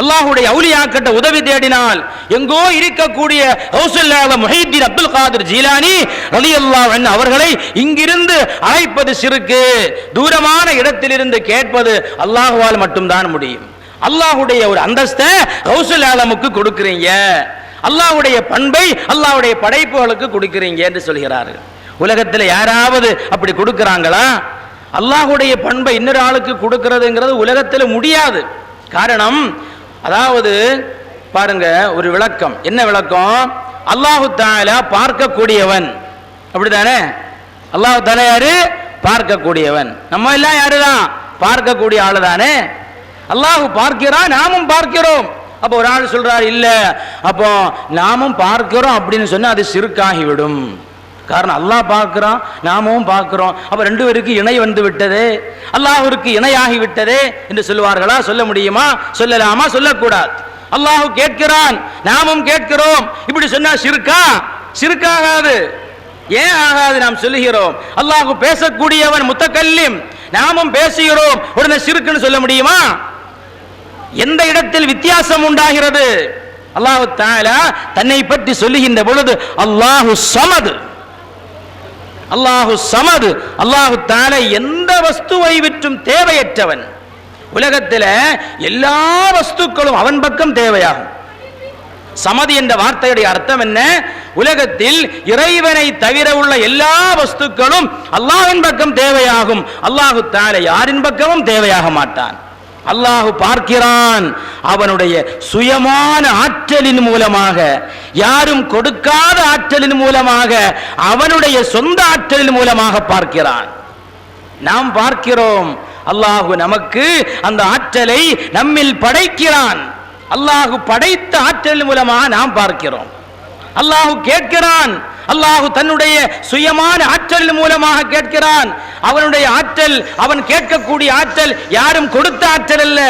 அல்லாஹுடைய அவுலியாக்கிட்ட உதவி தேடினால் எங்கோ இருக்கக்கூடிய ஹவுசுல்லாஹ் முஹைத்தீன் அப்துல் காதிர் ஜீலானி அலி அன்ஹு அவர்களை இங்கிருந்து அழைப்பது சிறுக்கு தூரமான இடத்திலிருந்து கேட்பது அல்லாஹுவால் மட்டும்தான் முடியும். அல்லாஹுடைய ஒரு அந்தஸ்தை ஹவுசுல் ஆலமுக்கு கொடுக்குறீங்க. அல்லாஹுடைய பண்பை அல்லாஹுடைய படைப்புகளுக்கு கொடுக்குறீங்க என்று சொல்கிறார்கள். உலகத்தில் யாராவது அப்படி கொடுக்குறாங்களா? அல்லாஹுடைய பண்பை இன்னொரு ஆளுக்கு கொடுக்கறதுங்கிறது உலகத்தில் முடியாது. காரணம் அதாவது பாருங்க ஒரு விளக்கம். என்ன விளக்கம்? அல்லாஹு தாலா பார்க்கக்கூடியவன். அப்படிதானே அல்லாஹு தாலா யாரு? பார்க்கக்கூடியவன். நம்ம எல்லாம் யாருதான்? பார்க்கக்கூடிய ஆளு தானே அல்லாஹ் பார்க்கிறான் நாமும் பார்க்கிறோம். அப்போ ஒரு ஆள் சொல்றாரு இல்ல அப்போ நாமும் பார்க்கிறோம் அப்படின்னு சொன்னா அது சிறுக்காகிவிடும். காரணம் அல்லாஹ் பார்க்குறோம் நாமும் பார்க்குறோம். அப்போ ரெண்டு பேருக்கு இணை வந்து விட்டதே. அல்லாஹ்விற்கு இணையாகி விட்டதே என்று சொல்லுவார்களா? சொல்ல முடியுமா? சொல்லலாமா? சொல்லக்கூடாது. அல்லாஹு கேட்கிறான் நாமும் கேட்கிறோம். இப்படி சொன்னா சிறுக்கா? சிறுக்காகாது ஏன் ஆகாது நாம் சொல்லுகிறோம்? அல்லாஹு பேசக்கூடியவன் முத்தக்கல்லிம் நாமும் பேசுகிறோம். உடனே சிறுக்குன்னு சொல்ல முடியுமா? எந்த இடத்தில் வித்தியாசம் உண்டாகிறது? அல்லாஹு தாலா தன்னை பற்றி சொல்லுகின்ற பொழுது அல்லாஹு சமது. அல்லாஹு சமது. அல்லாஹு தானே எந்த வஸ்துவை விற்றும் தேவையற்றவன்? உலகத்தில் எல்லா வஸ்துக்களும் அவன் பக்கம் தேவையாகும். சமதி என்ற வார்த்தையுடைய அர்த்தம் என்ன? உலகத்தில் இறைவனை தவிர உள்ள எல்லா வஸ்துக்களும் அல்லாஹின் பக்கம் தேவையாகும். அல்லாஹு தானே யாரின் பக்கமும் தேவையாக மாட்டான். அல்லாஹு பார்க்கிறான். அவனுடைய சுயமான ஆற்றலின் மூலமாக யாரும் கொடுக்காத ஆற்றலின் மூலமாக அவனுடைய சொந்த ஆற்றலின் மூலமாக பார்க்கிறான். நாம் பார்க்கிறோம் அல்லாஹு நமக்கு அந்த ஆற்றலை நம்மில் படைக்கிறான். அல்லாஹு படைத்த ஆற்றல் மூலமாக நாம் பார்க்கிறோம். அல்லாஹு கேட்கிறான் அல்லாஹு தன்னுடைய சுயமான ஆற்றல் மூலமாக கேட்கிறான். அவனுடைய ஆற்றல் அவன் கேட்கக்கூடிய ஆற்றல் யாரும் கொடுத்த ஆற்றல் அல்ல.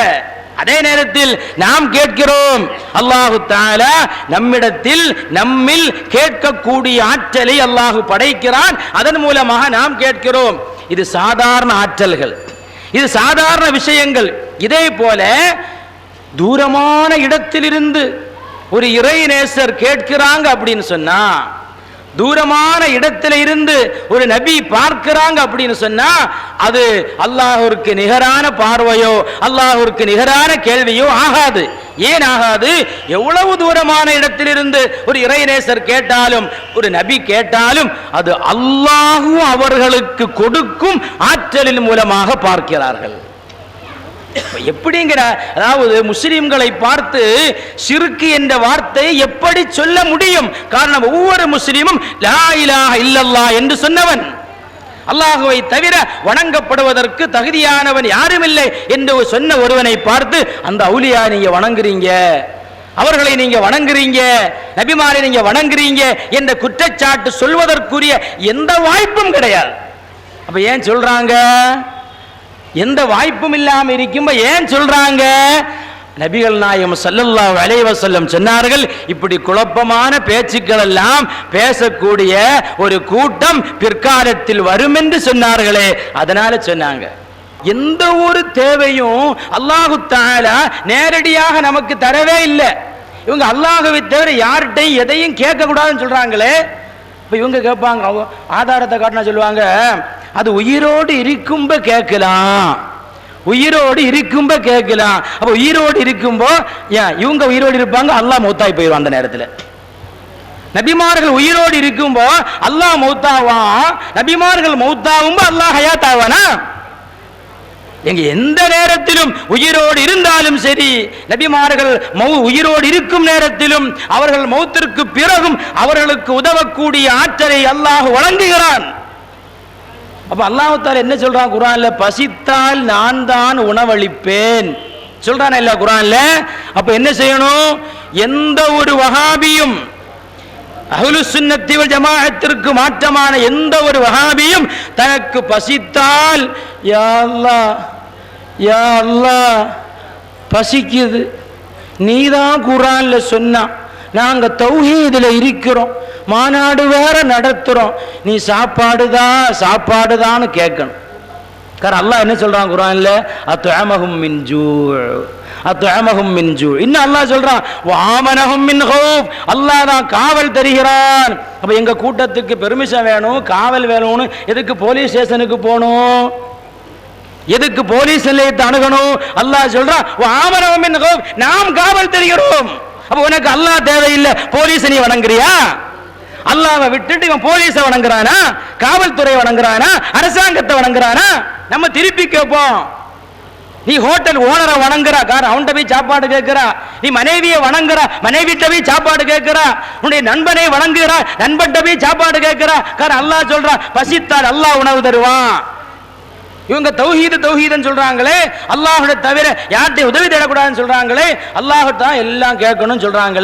அதே நேரத்தில் நாம் கேட்கிறோம் அல்லாஹு தாலா நம்மிடத்தில் நம்மில் கேட்கக்கூடிய ஆற்றலை அல்லாஹு படைக்கிறான். அதன் மூலமாக நாம் கேட்கிறோம் இது சாதாரண ஆற்றல்கள். இது சாதாரண விஷயங்கள். இதே போல தூரமான இடத்திலிருந்து ஒரு இறை நேசர் கேட்கிறாங்க அப்படின்னு சொன்னா தூரமான இடத்துல இருந்து ஒரு நபி பார்க்கிறாங்க அப்படின்னு சொன்னா அது அல்லாஹூருக்கு நிகரான பார்வையோ அல்லாஹூருக்கு நிகரான கேள்வியோ ஆகாது. ஏன் ஆகாது? எவ்வளவு தூரமான இடத்திலிருந்து ஒரு இறைநேசர் கேட்டாலும் ஒரு நபி கேட்டாலும் அது அல்லாஹும் அவர்களுக்கு கொடுக்கும் ஆற்றலின் மூலமாக பார்க்கிறார்கள். எப்படிங்கிற அதாவது முஸ்லிம்களை பார்த்து சிறுக்கு என்ற வார்த்தை எப்படி சொல்ல முடியும்? காரணம் ஒவ்வொரு முஸ்லீமும் லா இலாஹ இல்லல்லா என்று சொன்னவன். அல்லாஹுவை தவிர வணங்கப்படுவதற்கு தகுதியானவன் யாரும் இல்லை என்று சொன்ன ஒருவனை பார்த்து அந்த அவுலியா நீங்க வணங்குறீங்க. அவர்களை நீங்க வணங்குறீங்க. நபிமாரை நீங்க வணங்குறீங்க என்ற குற்றச்சாட்டு சொல்வதற்குரிய எந்த வாய்ப்பும் கிடையாது. அப்ப ஏன் சொல்றாங்க? எந்த வாய்ப்பும் இல்லாம இருக்கும்ப ஏன் சொல்றாங்க? நபிகள் நாயம் சல்லல்லா அலைஹி சொன்னார்கள் இப்படி குழப்பமான பேச்சுக்கள் எல்லாம் பேசக்கூடிய ஒரு கூட்டம் பிற்காலத்தில் வரும் என்று சொன்னார்களே. அதனால சொன்னாங்க. எந்த ஒரு தேவையும் அல்லாஹு தாலா நேரடியாக நமக்கு தரவே இல்லை. இவங்க அல்லாஹுவை தவிர யார்கிட்டையும் எதையும் கேட்க கூடாதுன்னு சொல்றாங்களே. இப்போ இவங்க கேட்பாங்க அவங்க ஆதாரத்தை காட்டினா சொல்லுவாங்க அது உயிரோடு இருக்கும்ப கேட்கலாம். உயிரோடு இருக்கும்ப கேட்கலாம். அப்போ உயிரோடு இருக்கும்போ ஏன் இவங்க உயிரோடு இருப்பாங்க அல்லா மௌத்தாய் போயிடும் அந்த நேரத்தில். நபிமார்கள் உயிரோடு இருக்கும்போ அல்லாஹ் மௌத்தாவான் நபிமார்கள் மௌத்தாவும்போ அல்லாஹ் ஹயாத்தாவானா எங்க எந்த நேரத்திலும் உயிரோடு இருந்தாலும் சரி நபிமார்கள் மௌ உயிரோடு இருக்கும் நேரத்திலும் அவர்கள் மௌத்திற்கு பிறகும் அவர்களுக்கு உதவக்கூடிய ஆற்றலை அல்லாஹ் வழங்குகிறான். அப்ப அல்லாஹ் என்ன சொல்றான் குரான்ல? பசித்தால் நான் தான் உணவளிப்பேன். சொல்றான் இல்ல குரான்ல? அப்ப என்ன செய்யணும்? எந்த ஒரு வகாபியும் அஹ்லு சுன்னத்தி மாற்றமான எந்த ஒரு வகாபியும் தனக்கு பசித்தால் யா அல்லாஹ் யா அல்லாஹ் பசிக்குது. நீதான் குரான்ல சொன்னா நாங்க தௌஹீதில் இருக்கிறோம் மாநாடு வேற நடத்துறோம். நீ சாப்பாடுதா சாப்பாடுதான்னு கேட்கணும். கார அல்லாஹ் என்ன சொல்கிறான் குரான்ல அத்அமஹும் மின் ஜூ. அத்அமஹும் இன்னும் அல்லாஹ் சொல்கிறான் வாமனகும் மின் ஹோப் அல்லாஹ் தான் காவல் தருகிறான். அப்போ எங்கள் கூட்டத்துக்கு பெர்மிஷன் வேணும்? காவல் வேணும்னு எதுக்கு போலீஸ் ஸ்டேஷனுக்கு போகணும்? எதுக்கு போலீஸ் நிலையத்தை அணுகணும்? அல்லாஹ் சொல்றான் வஆமனஹும் மின் நாம் காவல் தருகிறோம். அப்போ உனக்கு அல்லாஹ் தேவையில்லை. போலீஸ் நீ வணங்குறியா? அல்லாவை விட்டுட்டு இவன் போலீஸை வணங்குறானா? காவல்துறை வணங்குறானா? அரசாங்கத்தை வணங்குறானா? நம்ம திருப்பி கேட்போம். நீ ஹோட்டல் ஓனரை வணங்குறா கார் அவன்கிட்ட போய் சாப்பாடு கேட்கிறா. நீ மனைவியை வணங்குறா மனைவிட்ட போய் சாப்பாடு கேட்கிறா. உன்னுடைய நண்பனை வணங்குறா நண்பட்ட போய் சாப்பாடு கேட்கிறா. கார் அல்லாஹ் சொல்றா பசித்தால் அல்லாஹ் உணவு தருவான். இவங்க தௌஹீது தௌஹீதுன்னு சொல்றாங்களே அல்லாஹோட தவிர யார்கிட்ட உதவி தேடக்கூடாதுன்னு சொல்றாங்களே அல்லாஹ் தான் எல்லாம் கேட்கணும்னு சொல்றாங்களே.